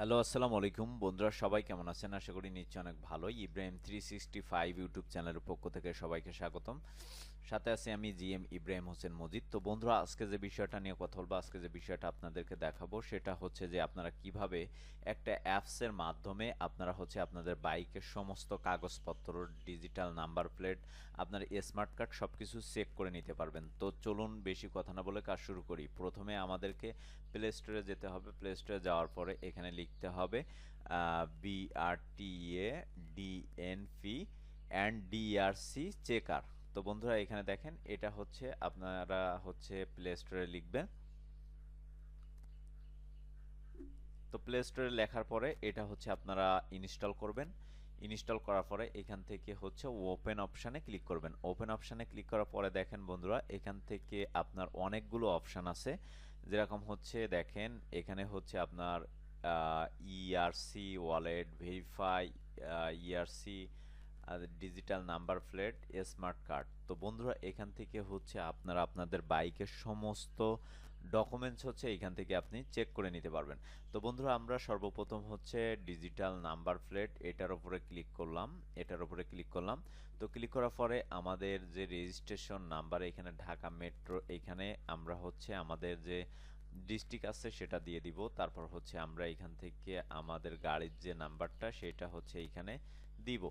Hello, আসসালামু আলাইকুম। বন্ধুরা, সবাই কেমন আছেন? আশা করি নিশ্চয় অনেক ভালোই। Ibrahim three sixty five YouTube চ্যানেলের পক্ষ থেকে সবাইকে স্বাগতম। সাথে আছি আমি জি এম ইব্রাহিম হোসেন মজিদ। তো বন্ধুরা, আজকে যে বিষয়টা নিয়ে কথা বলব, আজকে যে বিষয়টা আপনাদেরকে দেখাবো, সেটা হচ্ছে যে আপনারা কীভাবে একটা অ্যাপসের মাধ্যমে আপনারা হচ্ছে আপনাদের বাইকের সমস্ত কাগজপত্র ডিজিটাল নাম্বার প্লেট আপনার স্মার্ট কার্ড সব কিছু চেক করে নিতে পারবেন। তো চলুন বেশি কথা না বলে কাজ শুরু করি। প্রথমে আমাদেরকে প্লে স্টোরে যেতে হবে। প্লে স্টোরে যাওয়ার পরে এখানে লিখতে হবে BRTA DNP and DRC checker তো বন্ধুরা, এখানে দেখেন, এটা হচ্ছে আপনারা হচ্ছে প্লে স্টোরে লিখবেন। তো প্লে স্টোরে লেখার পরে এটা হচ্ছে আপনারা ইনস্টল করবেন। ইনস্টল করার পরে এখান থেকে হচ্ছে ওপেন অপশানে ক্লিক করবেন। ওপেন অপশানে ক্লিক করার পরে দেখেন বন্ধুরা, এখান থেকে আপনার অনেকগুলো অপশান আছে। যেরকম হচ্ছে, দেখেন, এখানে হচ্ছে আপনার ERC wallet verify ERC digital number plate smart card তো বন্ধুরা, এখান থেকে হচ্ছে আপনারা আপনাদের বাইকের সমস্ত ডকুমেন্টস হচ্ছে এখান থেকে আপনি চেক করে নিতে পারবেন। তো বন্ধুরা, আমরা সর্বপ্রথম হচ্ছে ডিজিটাল নাম্বার প্লেট এটার উপরে ক্লিক করলাম, এটার উপরে ক্লিক করলাম। তো ক্লিক করার পরে আমাদের যে রেজিস্ট্রেশন নাম্বার এখানে ঢাকা মেট্রো এখানে আমরা হচ্ছে আমাদের যে ডিস্ট্রিক্ট আছে সেটা দিয়ে দিব। তারপর হচ্ছে আমরা এখান থেকে আমাদের গাড়ির যে নাম্বারটা সেটা হচ্ছে এখানে দিব।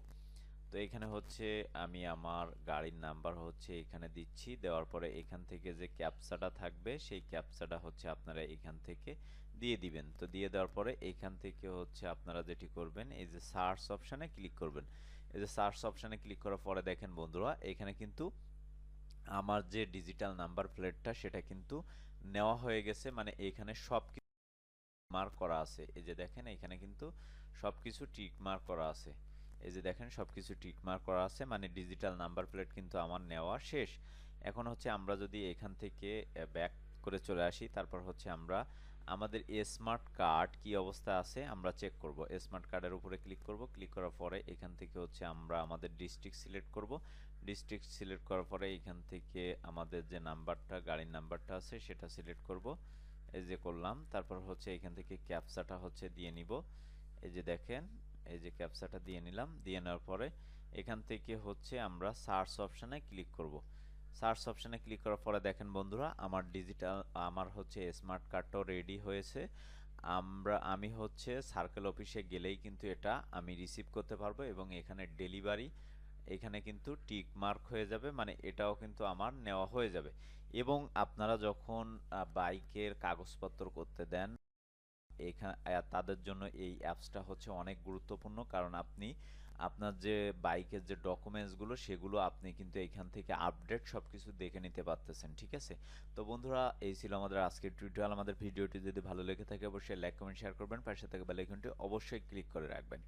তো এখানে হচ্ছে আমি আমার গাড়ির নাম্বার হচ্ছে এখানে দিচ্ছি। দেওয়ার পরে এখান থেকে যে ক্যাপসাটা থাকবে সেই ক্যাপসাটা হচ্ছে আপনারা এখান থেকে দিয়ে দিবেন। তো দিয়ে দেওয়ার পরে এখান থেকে হচ্ছে আপনারা যেটি করবেন, এই যে সার্চ অপশানে ক্লিক করবেন। এই যে সার্চ অপশানে ক্লিক করার পরে দেখেন বন্ধুরা, এখানে কিন্তু আমার যে ডিজিটাল নাম্বার প্লেটটা সেটা কিন্তু নেওয়া হয়ে গেছে মানে এখানে সব মার্ক করা আছে। এই যে দেখেন, এখানে কিন্তু সব কিছু টিক মার্ক করা আছে। এই যে দেখেন সব কিছু টিক মার্ক করা আছে মানে ডিজিটাল নাম্বার প্লেট কিন্তু আমার নেওয়া শেষ। এখন হচ্ছে আমরা যদি এখান থেকে ব্যাক করে চলে আসি, তারপর হচ্ছে আমরা আমাদের স্মার্ট কার্ড কি অবস্থা আছে, আমরা চেক করব। স্মার্ট কার্ডের উপরে ক্লিক করব। ক্লিক করার পরে এখান থেকে হচ্ছে আমরা আমাদের ডিস্ট্রিক্ট সিলেক্ট করব। ডিস্ট্রিক্ট সিলেক্ট করার পরে এখান থেকে আমাদের যে নাম্বারটা, গাড়ির নাম্বারটা আছে সেটা সিলেক্ট করব। এই যে করলাম, তারপর হচ্ছে এখান থেকে ক্যাপসাটা হচ্ছে দিয়ে নিব। এই যে দেখেন, এই যে ক্যাপসাটা দিয়ে নিলাম। দিয়ে নেওয়ার পরে এখান থেকে হচ্ছে আমরা সার্চ অপশানে ক্লিক করব। সার্চ অপশানে ক্লিক করার পরে দেখেন বন্ধুরা, আমার ডিজিটাল আমার হচ্ছে স্মার্ট কার্ডটাও রেডি হয়েছে। আমরা, আমি হচ্ছে সার্কেল অফিসে গেলেই কিন্তু এটা আমি রিসিভ করতে পারব এবং এখানে ডেলিভারি এখানে কিন্তু টিক মার্ক হয়ে যাবে মানে এটাও কিন্তু আমার নেওয়া হয়ে যাবে। এবং আপনারা যখন বাইকের কাগজপত্র করতে দেন এখানে তাদের জন্য এই অ্যাপসটা হচ্ছে অনেক গুরুত্বপূর্ণ, কারণ আপনি আপনার যে বাইকের যে ডকুমেন্টসগুলো সেগুলো আপনি কিন্তু এখান থেকে আপডেট সব কিছু দেখে নিতে পারতেছেন, ঠিক আছে? তো বন্ধুরা, এই ছিল আমাদের আজকের টিউটোরিয়াল আমাদের ভিডিওটি যদি ভালো লেগে থাকে, অবশ্যই লাইক কমেন্ট শেয়ার করবেন। পাশে থেকে বেল আইকনটি অবশ্যই ক্লিক করে রাখবেন।